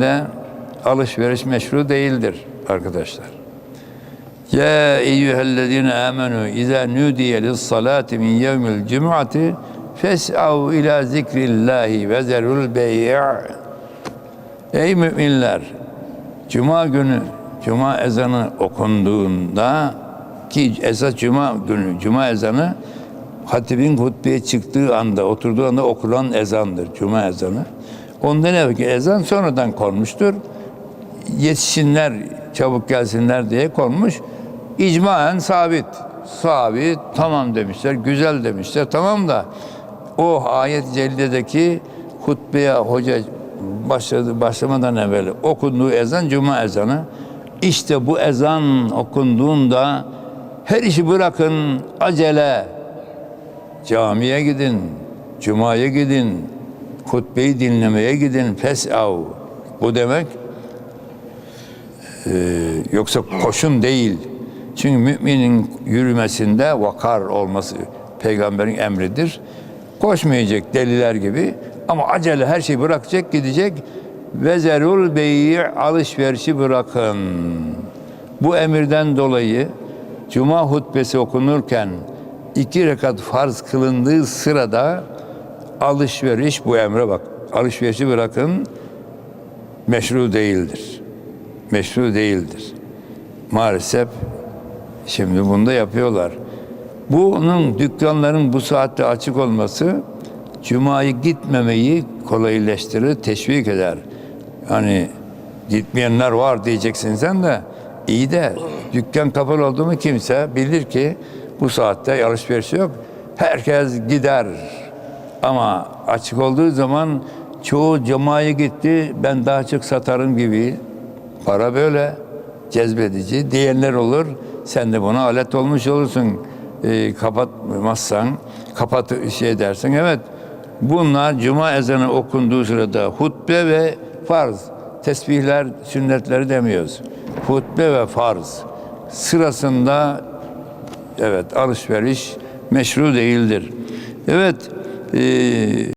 saatinde alışveriş meşru değildir arkadaşlar. Ya eyyühellezine amenu izâ nüdiye lis-salâti min yevmil cum'ati fes'av ila zikrillahi ve zerul bey' Ey müminler! Cuma günü, cuma ezanı okunduğunda ki esas cuma günü, cuma ezanı hatibin hutbeye çıktığı anda, oturduğu anda okunan ezandır, cuma ezanı. Ondan evvelki ezan sonradan konmuştur. Yetişsinler, çabuk gelsinler diye konmuş. İcmaen sabit. Sabit, tamam demişler, güzel demişler, tamam da o ayet-i celilədeki hutbeye hoca başladı, başlamadan evvel okunduğu ezan cuma ezanı. İşte bu ezan okunduğunda her işi bırakın acele camiye gidin, cumaya gidin, hutbeyi dinlemeye gidin, fes'av. Bu demek e, yoksa koşun değil. Çünkü müminin yürümesinde vakar olması peygamberin emridir. Koşmayacak deliler gibi ama acele her şeyi bırakacak gidecek ve zerul beyi alışverişi bırakın. Bu emirden dolayı cuma hutbesi okunurken iki rekat farz kılındığı sırada alışveriş bu emre bak alışverişi bırakın meşru değildir. Meşru değildir. Maalesef şimdi bunu da yapıyorlar. Bunun dükkanların bu saatte açık olması Cuma'yı gitmemeyi kolaylaştırır, teşvik eder. Hani gitmeyenler var diyeceksin sen de iyi de dükkan kapalı oldu mu kimse bilir ki bu saatte alışveriş yok. Herkes gider. Ama açık olduğu zaman çoğu cumaya gitti ben daha çok satarım gibi para böyle cezbedici diyenler olur. Sen de buna alet olmuş olursun. E, kapatmazsan, kapat şey dersin. Evet, bunlar cuma ezanı okunduğu sırada hutbe ve farz. Tesbihler, sünnetleri demiyoruz. Hutbe ve farz sırasında evet alışveriş meşru değildir. Evet, e,